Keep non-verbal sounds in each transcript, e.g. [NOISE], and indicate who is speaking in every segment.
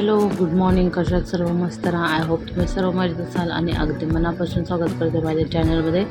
Speaker 1: Hello good morning. कशात सर्व मस्त राहा? आय होप तुम्ही सर्व मजेत असाल आणि अगदी मनापासून स्वागत करते माझ्या चॅनलमध्ये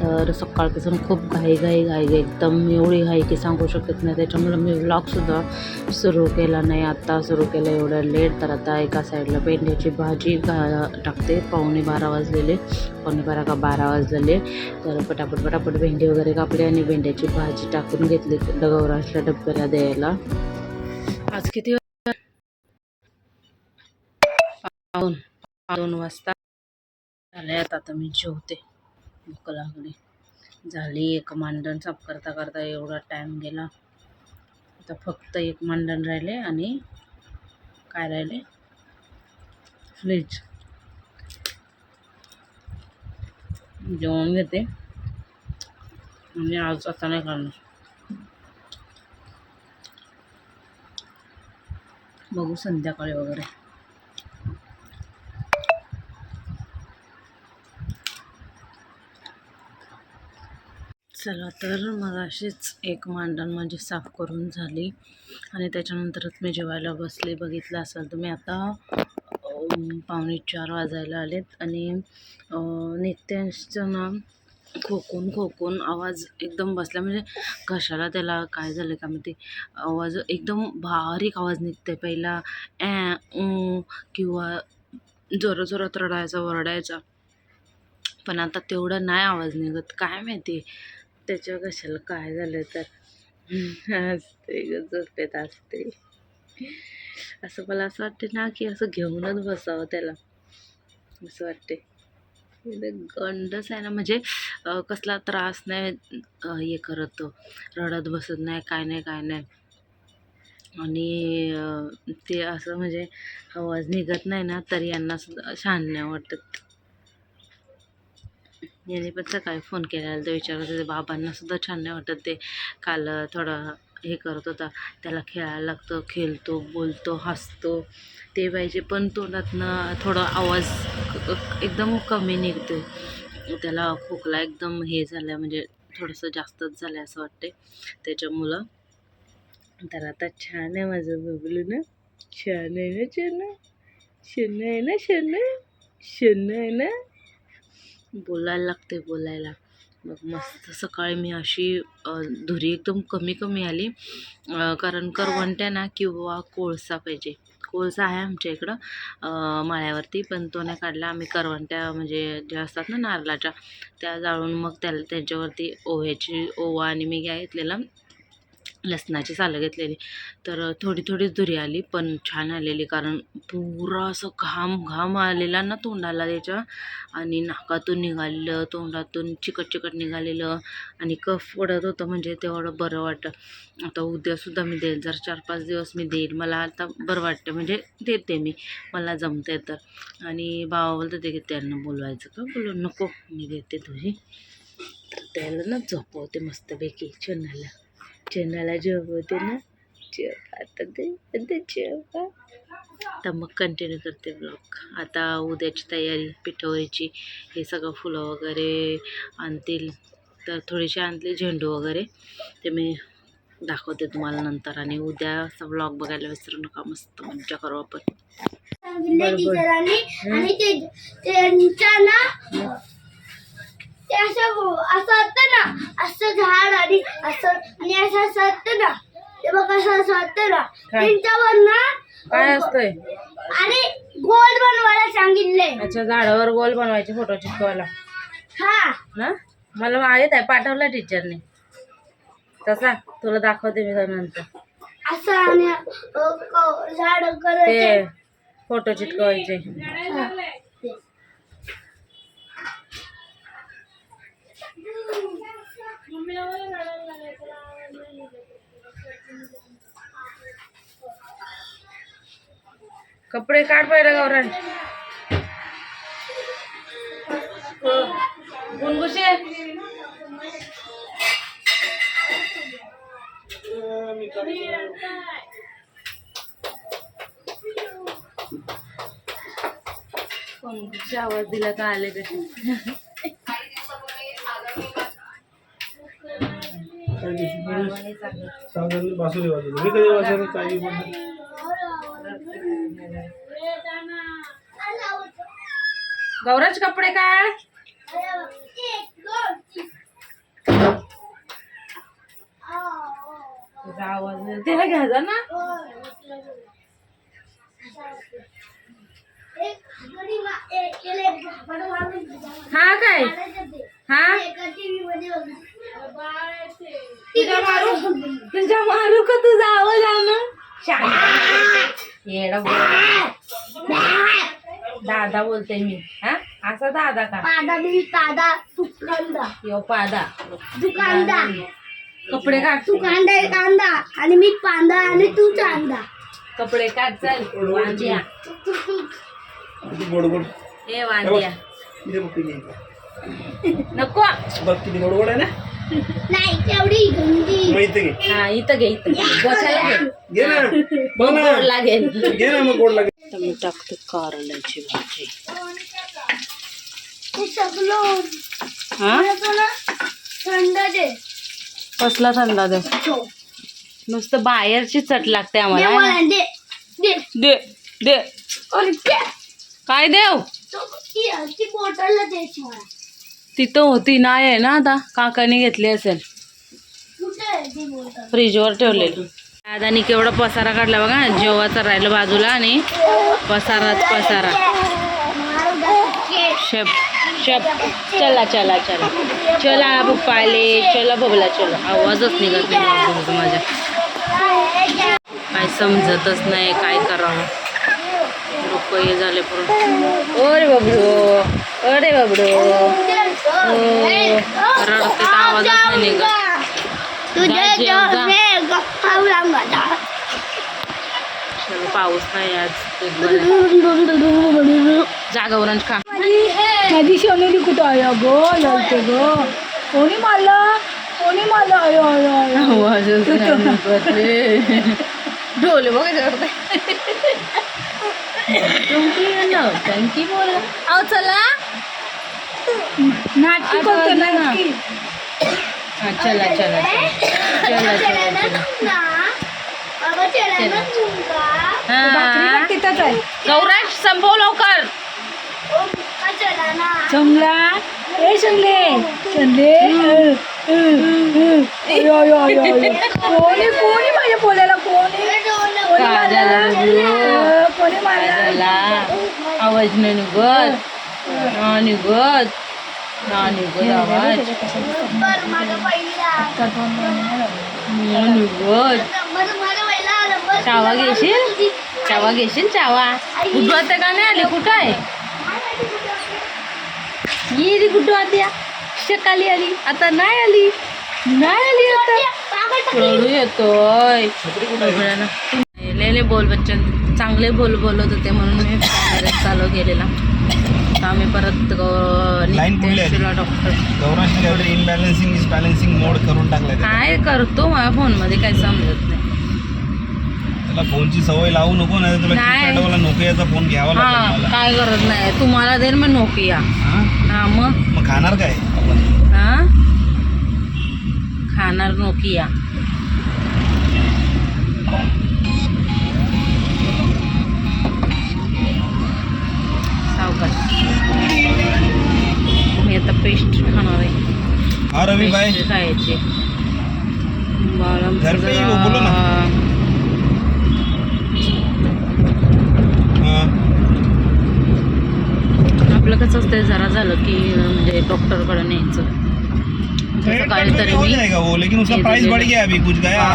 Speaker 1: तर सकाळपासून खूप घाई घाई घाई एकदम एवढी घाई की सांगू शकत नाही. त्याच्यामुळे मी व्लॉगसुद्धा सुरू केला नाही. आत्ता सुरू केलं एवढं लेट तर आता एका साईडला पेंड्याची भाजी घा टाकते. पावणे बारा वाजलेले. पावणे बारा का बारा वाजलेले. तर पटापट पटापट भेंडी वगैरे कापली आणि भेंड्याची भाजी टाकून घेतली. गौरांशला डब्याला द्यायला. आज किती पाऊन दोन वाजता झाले आता आता मी जेवते. भूक लागली. झाली एक मांडण. साफ करता करता एवढा टाईम गेला. आता फक्त एक मांडण राहिले आणि काय राहिले? फ्रीज जेवण घेते. म्हणजे आज आता नाही करणार. बघू संध्याकाळी वगैरे. चला तर मग अशीच एक मांडण म्हणजे साफ करून झाली. आणि त्याच्यानंतरच मी जेवायला बसले. बघितलं असाल तुम्ही आता पावणे चार वाजायला आलेत. आणि नित्यांचं ना खोकून खोकून आवाज एकदम बसला. म्हणजे घशाला त्याला काय झालं का माहिती? आवाज एकदम बारीक आवाज निघते पहिला ॲ ऊ किंवा जोरात जोरात रडायचा वरडायचा पण आता तेवढा नाही आवाज निघत. काय माहिती? त्याच्या कशाला काय झालं तर? असते ग झोपेत असते. असं मला असं वाटते ना की असं घेऊनच बसावं त्याला. असं वाटते. गंडच आहे ना म्हणजे कसला त्रास नाही हे करत तो रडत बसत नाही काय नाही काय नाही. आणि ते असं म्हणजे आवाज निघत नाही ना तरी यांना सुद्धा छान नाही वाटत. याने पण सकाळी फोन केलेला तर विचारत होते बाबांना सुद्धा छान नाही वाटत ते. काल थोडं हे करत होता त्याला खेळायला लागतं खेळतो बोलतो हसतो. ते पाहिजे पण तोंडातनं थोडं आवाज एकदम कमी निघते त्याला खोकला एकदम हे झालं म्हणजे थोडंसं जास्तच झालं आहे असं वाटते त्याच्यामुळं तर आता छान आहे माझं बबलू ना छान आहे ना छान छान आहे ना छान छान आहे ना बोलायला लागते बोलायला. मग मस्त सकाळी मी अशी धुरी एकदम कमी कमी आली. कारण करवंट्या ना किंवा कोळसा पाहिजे. कोळसा आहे आमच्या इकडं माळ्यावरती. पण तो नाही काढला. आम्ही करवंट्या म्हणजे ज्या असतात ना नारळाच्या त्या जाळून मग त्याला त्यांच्यावरती ओव्याची ओवा आणि मी घ्या घेतलेला. लसणाची सालं घेतलेली. तर थोडी थोडीच धुरी आली पण छान आलेली. कारण पुरा असं घाम घाम आलेला ना तोंडाला त्याच्या. आणि नाकातून निघालेलं तोंडातून चिकट चिकट निघालेलं. आणि कफ पडत होतं म्हणजे तेवढं बरं वाटतं. आता उद्यासुद्धा मी देईल. जर चार पाच दिवस मी देईल मला आता बरं वाटतं. म्हणजे देते मी. मला जमते तर. आणि बाबा बोलतं ते की त्यांना बोलवायचं का? बोलू नको मी देते तुझी. तर त्याला ना झोपवते मस्तपैकी चन्नाला झोपवते ना. जेव आता ते आता जेव तर मग कंटिन्यू करते ब्लॉग आता उद्याची तयारी पिठवरीची हे सगळं फुलं वगैरे आणतील. तर थोडीशी आणली झेंडू वगैरे. ते मी दाखवते तुम्हाला नंतर. आणि उद्याचा ब्लॉग बघायला विसरू नका. मस्त मज्जा करू आपण
Speaker 2: सांगितलं
Speaker 1: बरोबर.
Speaker 2: टीचरांनी आणि ते ना ते असं असं असतं ना असं झाड आणि असं आणि असं असं असतं ना. ते बघ असं असं असतं ना.
Speaker 1: काय?
Speaker 2: त्यांच्यावर ना
Speaker 1: काय असतंय?
Speaker 2: आणि गोल बनवायला सांगितले
Speaker 1: अच्छा झाडावर गोल बनवायचे फोटो चिटकवायला
Speaker 2: हा.
Speaker 1: ना? मला माहीत आहे पाठवला टीचरने तसा तुला दाखवते मी नंतर
Speaker 2: असं आणि अ, क- झाड
Speaker 1: ते
Speaker 2: करायचे.
Speaker 1: फोटो चिटकवायचे
Speaker 2: हा. ते.
Speaker 1: कपडे काढ पहिला गौरण हो. गुणगुशे. गुणगुशे आवाज दिला का आले कसे?
Speaker 3: चांगली बासुरी वाजवली मी कधी काही
Speaker 1: गौरज कपडे काढ. आवाज त्याला घ्यायचा ना. हा काय? हा? तुझ्या मारू? तुझ्या मारू का तुझा आवाज आण. दादा बोलते मी. हा? असा दादा का?
Speaker 2: पादा मी पादा दुकानदा
Speaker 1: यो पादा
Speaker 2: दुकानदा
Speaker 1: कपडे काढ.
Speaker 2: दुकानदा एक कांदा आणि मी पांदा आणि तू चांदा.
Speaker 1: कपडे काढ चल. वांद्या
Speaker 3: किती गोड गोड?
Speaker 1: ए वांद्या
Speaker 3: इथे बघ किती
Speaker 1: नको.
Speaker 3: बघ किती गोड गोड आहे ना?
Speaker 2: नाही तेवढी गंदी.
Speaker 3: मग इथे घे.
Speaker 1: हा इथं घे इथं घे. गोछाला घे.
Speaker 3: घे ना. बघ ना.
Speaker 1: गोड लागेल.
Speaker 3: घे ना मग गोड लागेल.
Speaker 1: तर मी टाकते कारल्याची भाजी. हा
Speaker 2: थंड दे.
Speaker 1: कसला थंडा दे?
Speaker 2: तो.
Speaker 1: नुसतं बाहेरची चट लागते
Speaker 2: दे
Speaker 1: आम्हाला
Speaker 2: दे दे.
Speaker 1: दे दे.
Speaker 2: अरे दे.
Speaker 1: काय देव?
Speaker 2: ती- बॉटलला द्यायची मला
Speaker 1: तिथं होती नाही आहे ना आता. काकाने घेतली असेल. फ्रीजवर ठेवलेली. दादानी केवढा पसारा काढला बघा जेवाचा राहिलं बाजूला आणि पसाराच पसारा. शेप शप. चला चला चला. चला पप्पाले चला बबला चला. आवाजच निघत नाही माझ्या. काय समजतच नाही काय करावं. लोक हे झाले पूर्ण अरे बाबडो अरे बाबडो. रडते तर आवाजच नाही निघत. पाऊस नाही आज. खूप बरं. जागा ओरंज खा.
Speaker 2: माझी सोनेली कुठं आहे गो लवते गो. कोणी मारलं? कोणी मारलं? अयो अयो अयो
Speaker 1: आवाजच नाही निघत रे. ढोल बघ टंकी बोल अहो चला
Speaker 2: नाटकी
Speaker 1: अगं,
Speaker 2: करतो
Speaker 1: ना.
Speaker 2: नाटकी
Speaker 1: हा चला चला चला चला चला हा.
Speaker 2: तिथंच आहे
Speaker 1: गौराज संभव लवकर
Speaker 2: जमला ए शंगले शंगले अयो अयो अयो अयो कोणी कोणी माझ्या पोल्याला कोणी कोणी
Speaker 1: काय झालं आवाज नाही निघत. ना निघत. ना निघत आवाज. ना निघत. चावा घेशील? चावा घेशील चावा? गुड्डू आता का नाही आली? कुठं आहे? ये रे गुड्डू आत्या सकाळी आली. आता नाही आली. नाही आली आता. रडू येतोय. बोल बच्चन. चांगले बोल बोलत होते म्हणून मी चालू केलेला. तर आम्ही परत? Doctor
Speaker 3: imbalancing is balancing mode करून त्याला.
Speaker 1: काय करतो माझ्या फोनमध्ये काही समजत नाही.
Speaker 3: त्याला फोनची सवय लावू नको नाही. तुला नोकियाचा फोन घ्यावा लागेल मला.
Speaker 1: काय गरज नाही. तुम्हाला देईन मग नोकिया.
Speaker 3: हा?
Speaker 1: हा मग?
Speaker 3: मग खाणार काय? आपण?
Speaker 1: हा? खाणार नोकिया. सावकाश मी आता पेस्ट खाणार आहे. खायची. आपलं कसं असतं जरा झालं की म्हणजे डॉक्टरकडे न्यायचं.
Speaker 3: हो
Speaker 1: मी
Speaker 3: जाएगा वो लेकिन उसका प्राइस बढ़ गया अभी कुछ गया.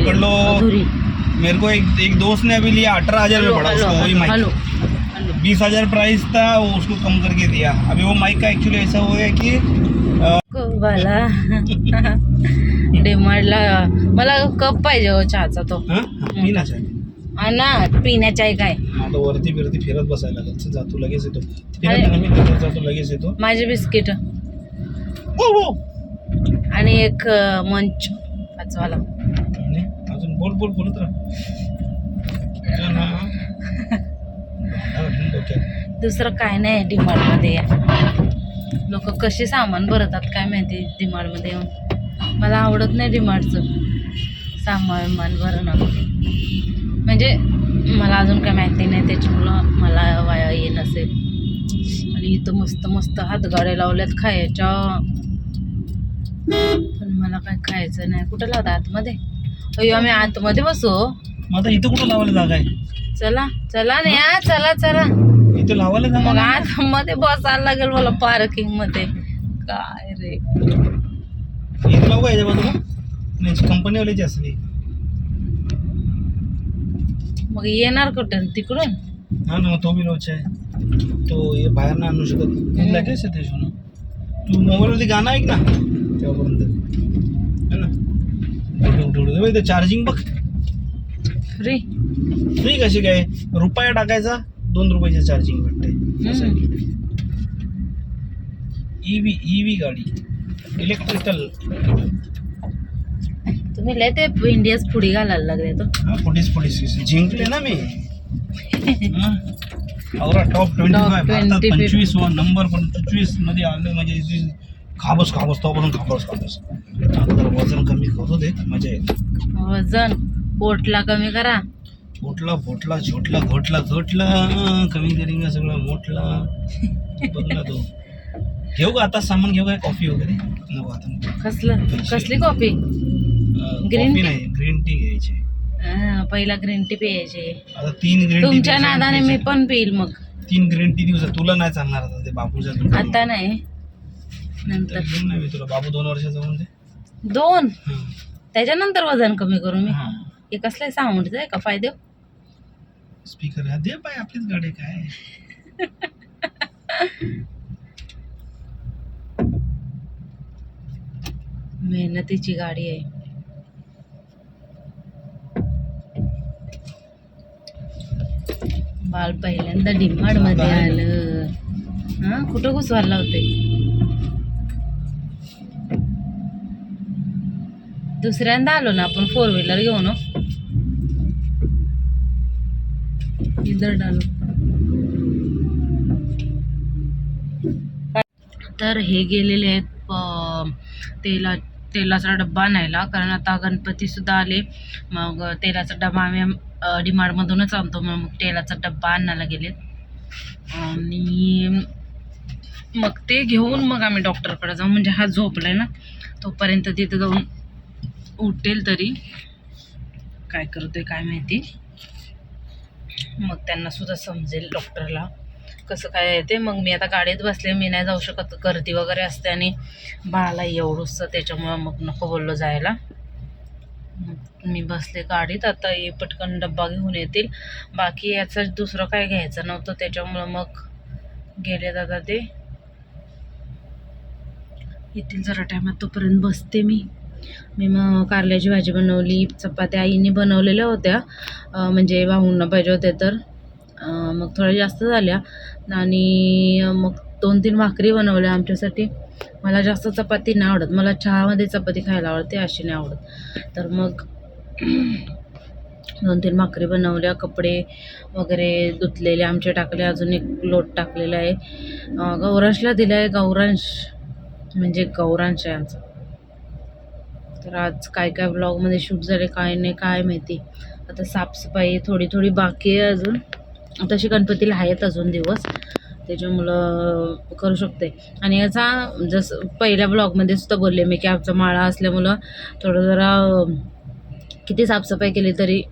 Speaker 3: पकड़ लो. मेरे को एक एक दोस्त ने अभी लिया अठारह हजार में पड़ा उसको वही बीस हजार प्राइस था वो उसको कम करके दिया। अभी वो माइक का एक्चुअली ऐसा हो गया कि
Speaker 1: मला डिमांडला मला कप पाहिजे हो चहाचा तो.
Speaker 3: हाँ?
Speaker 1: हा ना पिण्याच्या आहे काय?
Speaker 3: हाँ तो वरती फिरती फिरत बसायला चल, जातो लगेच येतो. फिरत जातो लगेच येतो.
Speaker 1: माझे बिस्किट.
Speaker 3: ओ, ओ.
Speaker 1: आणि एक मंच. पाचवाला.
Speaker 3: अजून बोल बोल बोलत राहा तुझं ना भांडा घालून डोक्यात.
Speaker 1: दुसरं काय नाही डिमार्टमध्ये या. लोक कसे सामान भरतात काय माहिती डिमार्टमध्ये येऊन. मला आवडत नाही डिमार्टचं सामान भरणं. म्हणजे मला अजून काय माहिती नाही त्याच्यामुळं मला वाया ये नसेल. आणि इथं मस्त मस्त हातगाड्या लावल्यात खायच्या. पण मला काय खायचं नाही. कुठं लावता आतमध्ये? अय्यो आम्ही आतमध्ये बसू.
Speaker 3: मग इथं कुठं लावायला जागा आहे?
Speaker 1: चला चला नाही चला चला.
Speaker 3: इथं लावायला
Speaker 1: मग
Speaker 3: नाही.
Speaker 1: आतमध्ये बसायला लागेल मला पार्किंगमध्ये. काय रे?
Speaker 3: इथं लावू का याच्या बाजूला? नाही कंपनीवाल्याची असली.
Speaker 1: मग येणार कुठं? तिकडून?
Speaker 3: हा ना तो बी रोच आहे. तो हे बाहेर ना आणू शकत. नाही आहे त्याच्यानं तू मोबाईलवरती गाणं ऐक ना. तेव्हापर्यंत. है ना? उठे चार्जिंग बघ
Speaker 1: फ्री
Speaker 3: फ्री कशी काय? रुपया टाकायचा? दोन रुपयाची चार्जिंग भेटते असं ईव्ही ईव्ही गाडी. इलेक्ट्रिकल
Speaker 1: तुम्ही लय ते इंडियाच पुढे घालायला लागले तो.
Speaker 3: हा पोलीस पोलीस जिंकले ना मी. [LAUGHS] हा. Aura top twenty
Speaker 1: Top
Speaker 3: five भारतात
Speaker 1: 25.
Speaker 3: पंचवीस व नंबर पंचवीसमध्ये आले म्हणजे खाबस खाबस तोपासून खाबस खाबस. आता वजन कमी करू दे मजा येईल
Speaker 1: वजन पोटला कमी करा.
Speaker 3: फुटला फुटला झोटला घोटला घोटला कमी करेंगा सगळं? मोठला. बघ ना तो घेऊ का? आता सामान घेऊ काय कॉफी वगैरे? नको आता.
Speaker 1: कसलं? कसली कॉफी?
Speaker 3: Coffee
Speaker 1: tea?
Speaker 3: नाही ग्रीन टी घ्यायची.
Speaker 1: हा, पहिला ग्रीन टी प्यायची.
Speaker 3: आता तीन ग्रीन टी
Speaker 1: तुमच्या नादाने मी पण पिईल मग.
Speaker 3: तीन ग्रीन टी दिवसात तुला नाही चालणार आता ते बापूच्या.
Speaker 1: आता नाही.
Speaker 3: तर
Speaker 1: नंतर.
Speaker 3: घेऊन नाही मी तुला. बाबू दोन वर्षाचा म्हणते
Speaker 1: दोन? त्याच्यानंतर वजन कमी करू मी.
Speaker 3: हा.
Speaker 1: हे कसलं साऊंड आहे का? फायदे?
Speaker 3: स्पीकर दे पाय आपलीच गाडी काय?
Speaker 1: मेहनतीची गाडी आहे. बाल पहिल्यांदा डिमांडमध्ये आलं. हा कुठं घुसवायला होते? दुसऱ्यांदा आलो ना आपण फोर व्हीलर घेऊन हो. इधर डालो तर हे गेलेले आहेत तेला तेलाचा डब्बा आणायला. कारण आता गणपतीसुद्धा आले. मग तेलाचा डबा आम्ही डिमांडमधूनच डीमार्टमधूनच आणतो. मग तेलाचा डब्बा आणायला गेलेत. आणि मग ते घेऊन मग आम्ही डॉक्टरकडे जाऊ. म्हणजे हा झोपलाय ना. तोपर्यंत तिथे जाऊन उठेल तरी. काय करतोय काय माहिती. मग त्यांना सुद्धा समजेल डॉक्टरला कसं काय आहे ते. मग मी आता गाडीत बसले मी नाही जाऊ शकत. गर्दी वगैरे असते आणि बाळाला एवढंच त्याच्यामुळं मग नको बोललो जायला. मग मी बसले गाडीत. आता ये पटकन डब्बा घेऊन येतील. बाकी याचं दुसरं काय घ्यायचं नव्हतं त्याच्यामुळं मग गेले दादा ते. येतील जरा टायमात तोपर्यंत बसते मी. मी मग कारल्याची भाजी बनवली चपात्या आईने बनवलेल्या होत्या. म्हणजे भाऊंना पाहिजे होते तर. मग थोड्या जास्त झाल्या आणि मग दोन तीन भाकरी बनवल्या आमच्यासाठी. मला जास्त चपाती नाही आवडत. मला चहामध्ये चपाती खायला आवडते अशी नाही आवडत. तर मग [CLEARS THROAT] दोन तीन भाकरी बनवल्या कपडे वगैरे धुतलेले आमचे टाकले. अजून एक लोट टाकलेला आहे. गौरांशला दिला आहे गौरांश म्हणजे गौरांश आहे आमचा. तर आज काय काय ब्लॉगमध्ये शूट झाले काय नाही काय माहिती. आता साफसफाई थोडी थोडी बाकी आहे अजून. तशी गणपतीला आहेत अजून दिवस. त्याच्यामुळं करू शकते आणि याचा जसं पहिल्या ब्लॉगमध्ये सुद्धा बोलले मी की आमचा माळा असल्यामुळं थोडं जरा किती साफसफाई केली तरी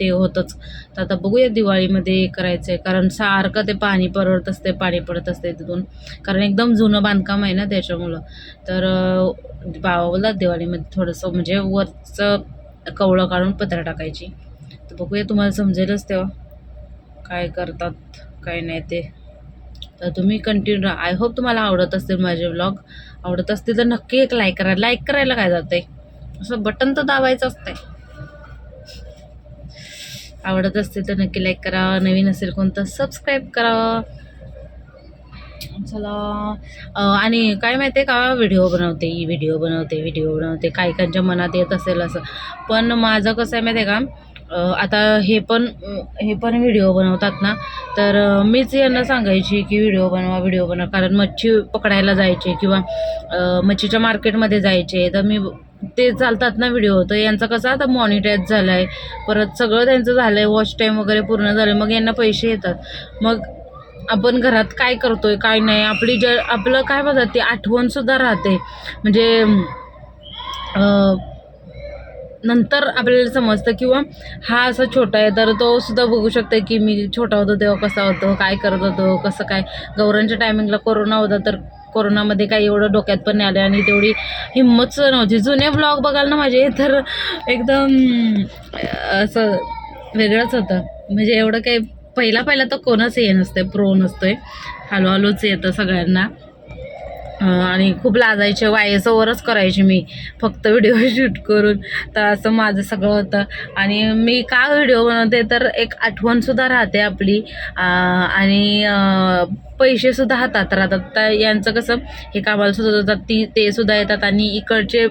Speaker 1: ते होतंच. तर आता बघूया दिवाळीमध्ये करायचं आहे कारण सारखं ते पाणी परवडत असते पाणी पडत असते तिथून. कारण एकदम जुनं बांधकाम आहे ना त्याच्यामुळं. तर अं, बाबा बोलतात दिवाळीमध्ये थोडंसं म्हणजे वरचं कवळं काढून पत्रा टाकायची. तर बघूया तुम्हाला समजेलच तेव्हा. काय करतात काय नाही ते. तर तुम्ही कंटिन्यू राहा. आय होप तुम्हाला आवडत असतील माझे व्लॉग आवडत असतील तर नक्की एक लाईक करा. लाईक करायला काय जाते असं बटन तर दाबायचं असतंय. आवडत असतील तर नक्की लाईक करा. नवीन असेल कोणतं सबस्क्राईब करा. चला. आणि काय माहिती आहे का? व्हिडिओ बनवते ही व्हिडिओ बनवते व्हिडिओ बनवते. काही काहींच्या मनात येत असेल असं. पण माझं कसं आहे माहिती आहे का आता हे पण हे पण व्हिडिओ बनवतात ना. तर मीच यांना सांगायची की व्हिडिओ बनवा व्हिडिओ बनवा. कारण मच्छी पकडायला जायचे किंवा मच्छीच्या मार्केटमध्ये जायचे. तर मी ते चालतात ना व्हिडिओ तर यांचा कसा आता मॉनिटाईज झाला आहे परत सगळं त्यांचं झालं आहे वॉच टाईम वगैरे पूर्ण झालं मग यांना पैसे येतात. मग आपण घरात काय करतोय काय नाही? आपली ज आपलं काय बघा ती आठवणसुद्धा राहते. म्हणजे नंतर आपल्याला समजतं किंवा हा असा छोटा आहे तर तो सुद्धा बघू शकतो की मी छोटा होतो तेव्हा कसा होतो काय करत होतो कसं काय? गौरांच्या टायमिंगला कोरोना होता तर कोरोनामध्ये काही एवढं डोक्यात पण नाही आलं आणि तेवढी हिंमतच नव्हती. जुने ब्लॉग बघाल ना माझे तर एकदम असं वेगळंच होतं. म्हणजे एवढं काही पहिला पहिला तर कोणच हे नसतं प्रो नसतोय. हळूहळूच येतं सगळ्यांना. आणि खूप लाजायचे वायसोवरच करायचे मी. फक्त व्हिडिओ [LAUGHS] शूट करून. तर असं माझं सगळं होतं. आणि मी का व्हिडिओ बनवते तर एक आठवणसुद्धा राहते आपली. आणि पैसेसुद्धा हातात राहतात. तर यांचं कसं हे कामाला सुद्धा जातात ती ते सुद्धा येतात आणि इकडचे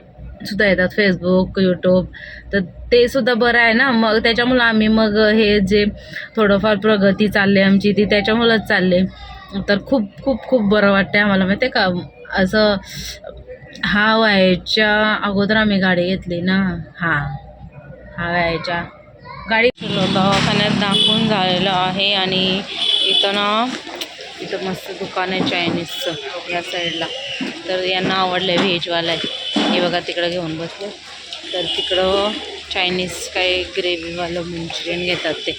Speaker 1: सुद्धा येतात फेसबुक यूट्यूब तर ते सुद्धा बरं आहे ना. मग त्याच्यामुळं आम्ही मग हे जे थोडंफार प्रगती चालली आमची ती त्याच्यामुळंच चालले तर खूप खूप खूप बरं वाटतं आम्हाला. माहिती आहे का? असं हा व्हायच्या अगोदर आम्ही गाडी घेतली ना. हा. हा व्हायच्या. गाडी दवाखान्यात दाखवून झालेलं आहे आणि इथं ना इथं मस्त दुकान आहे चायनीजचं या साईडला तर यांना आवडलं आहे व्हेजवाला आहे. हे बघा तिकडं घेऊन बसले. तर तिकडं चायनीज काय ग्रेव्हीवालं मंचुरियन घेतात ते.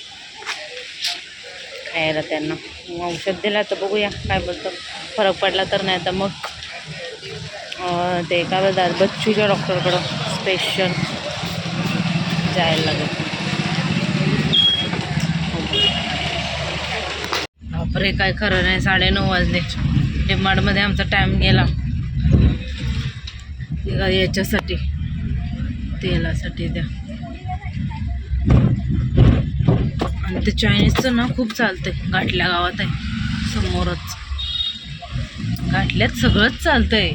Speaker 1: खायला त्यांना. औषध दिलं तर बघूया काय बोलतं फरक पडला तर नाही तर मग. ते काय बोलतात बच्चूच्या डॉक्टरकडं स्पेशल जायला लागेल. बापरे काय खरं नाही साडेनऊ वाजले. डिमांडमध्ये आमचा टाईम गेला. याच्यासाठी तेलासाठी द्या. आणि ते चायनीजचं ना खूप चालतंय गाठल्या गावात आहे समोरच. घाटल्यात सगळंच चालतंय.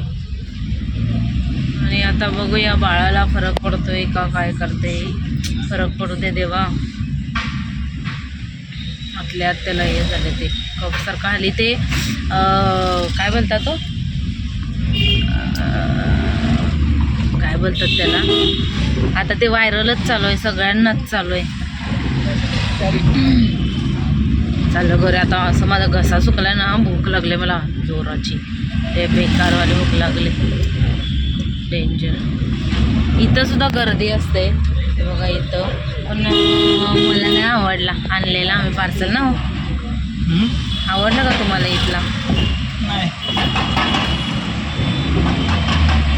Speaker 1: आणि आता बघूया बाळाला फरक पडतोय का काय करते. फरक पडू दे देवा. आपल्यात त्याला हे झाले ते. कपसारखं आली. ते काय बोलतात तो? काय बोलतात त्याला? आता ते व्हायरलच चालू आहे सगळ्यांनाच चालू आहे. चाललं घरी आता असं माझा घसा सुकला ना भूक लागली मला जोराची. ते बेकारवाली भूक लागली. डेंजर इथं सुद्धा गर्दी असते. बघा इथं. पण मला नाही आवडला आणलेला आम्ही पार्सल ना हो. आवडला का तुम्हाला इथला?
Speaker 3: नाही.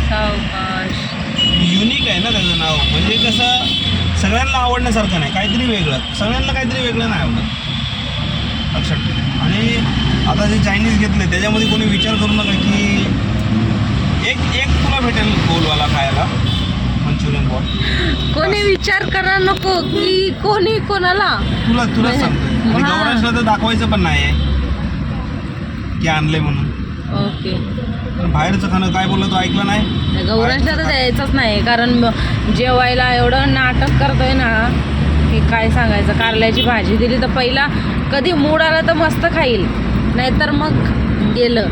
Speaker 1: सावकाश.
Speaker 3: युनिक आहे ना त्याचं नाव. म्हणजे कसं सगळ्यांना आवडण्यासारखं नाही. काहीतरी वेगळं. सगळ्यांना काहीतरी वेगळं नाही आवडत. लक्षात. आणि आता जे चायनीज घेतले त्याच्यामध्ये कोणी विचार करू नका की एक एक तुला भेटेल गोलवाला खायला. मंचुरियन बॉल
Speaker 1: कोणी विचार करा नको की कोणी कोणाला?
Speaker 3: तुला तुला
Speaker 1: म्हणजे-
Speaker 3: सांगतो. गौराशला तर दाखवायचं पण नाही आहे की आणलंय म्हणून.
Speaker 1: ओके.
Speaker 3: पण बाहेरचं खाणं काय बोललं तो ऐकलं नाही.
Speaker 1: गौरांशला तर द्यायचंच नाही कारण जेवायला एवढं नाटक करतोय ना की काय सांगायचं कारल्याची भाजी दिली तर पहिला कधी मूड आला तर मस्त खाईल नाहीतर मग गेलं.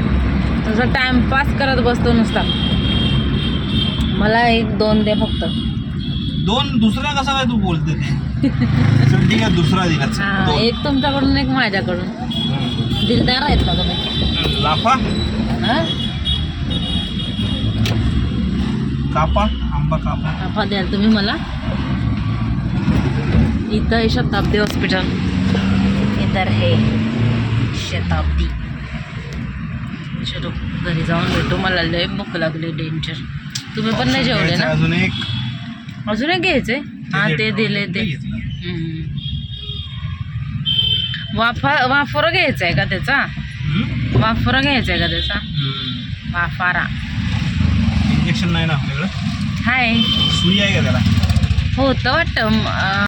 Speaker 1: तसं टाइमपास करत बसतो नुसता. मला एक दोन दे फक्त.
Speaker 3: दोन दुसरा कसा काय तू बोलते? ते चल ठीक आहे दुसरा दिला चल,
Speaker 1: हा
Speaker 3: दोन.
Speaker 1: एक तुमच्याकडून एक माझ्याकडून. दिलदार आहेत का तुम्ही?
Speaker 3: लाफा?
Speaker 1: हा?
Speaker 3: कापा? आंबा कापा.
Speaker 1: नफा द्याल तुम्ही मला. इथं आहे शताब्दी हॉस्पिटल. इतर हे शताब्दी. चलो घरी जाऊन भेटू. मला लय भूक लागली डेंजर. तुम्ही पण नाही जेवले ना?
Speaker 3: अजून एक.
Speaker 1: अजून एक घ्यायचे हा ते दिले ते. वाफा वाफोरं घ्यायचं आहे का त्याचा? वाफोरं घ्यायचा आहे का त्याचा?
Speaker 3: हम्म.
Speaker 1: वाफारा
Speaker 3: इंजेक्शन नाही ना आपल्याकडं?
Speaker 1: हाय.
Speaker 3: सुई आहे का त्याला?
Speaker 1: होतं वाटतं.